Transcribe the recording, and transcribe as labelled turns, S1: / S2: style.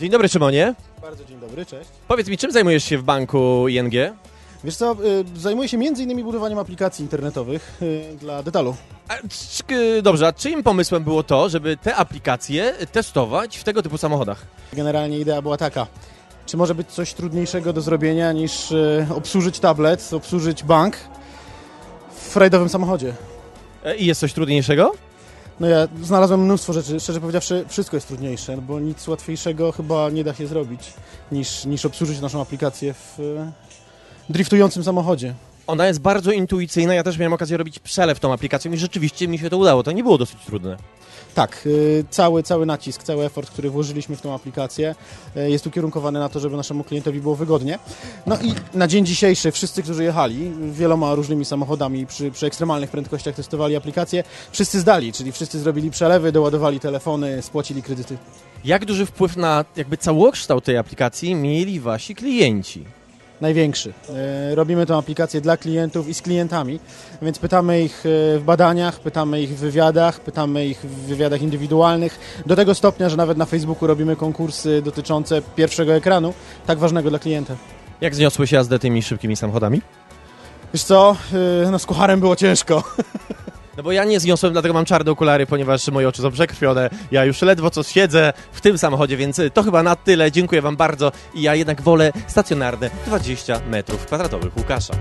S1: Dzień dobry, Szymonie.
S2: Bardzo dzień dobry, cześć.
S1: Powiedz mi, czym zajmujesz się w banku ING?
S2: Wiesz co, y, zajmuję się m.in. budowaniem aplikacji internetowych y, dla detalu.
S1: A, dobrze, a czyim pomysłem było to, żeby te aplikacje testować w tego typu samochodach?
S2: Generalnie idea była taka. Czy może być coś trudniejszego do zrobienia niż y, obsłużyć tablet, obsłużyć bank w rajdowym samochodzie?
S1: E, I jest coś trudniejszego?
S2: No ja znalazłem mnóstwo rzeczy, szczerze powiedziawszy, wszystko jest trudniejsze, bo nic łatwiejszego chyba nie da się zrobić niż, niż obsłużyć naszą aplikację w y, driftującym samochodzie.
S1: Ona jest bardzo intuicyjna, ja też miałem okazję robić przelew tą aplikacją i rzeczywiście mi się to udało, to nie było dosyć trudne.
S2: Tak, y, cały, cały nacisk, cały effort, który włożyliśmy w tą aplikację y, jest ukierunkowany na to, żeby naszemu klientowi było wygodnie. No i na dzień dzisiejszy wszyscy, którzy jechali wieloma różnymi samochodami przy, przy ekstremalnych prędkościach testowali aplikację, wszyscy zdali, czyli wszyscy zrobili przelewy, doładowali telefony, spłacili kredyty.
S1: Jak duży wpływ na jakby całokształt tej aplikacji mieli wasi klienci?
S2: Największy. Y, Robimy tę aplikację dla klientów i z klientami, więc pytamy ich y, w badaniach, pytamy ich w wywiadach, pytamy ich w wywiadach indywidualnych, do tego stopnia, że nawet na Facebooku robimy konkursy dotyczące pierwszego ekranu, tak ważnego dla klienta.
S1: Jak zniosły się jazdę tymi szybkimi samochodami?
S2: Wiesz co, yy, no z kucharem było ciężko.
S1: No bo ja nie zniosłem, dlatego mam czarne okulary, ponieważ moje oczy są przekrwione. Ja już ledwo co siedzę w tym samochodzie, więc y, to chyba na tyle. Dziękuję wam bardzo i ja jednak wolę stacjonarne 20 metrów kwadratowych Łukasza.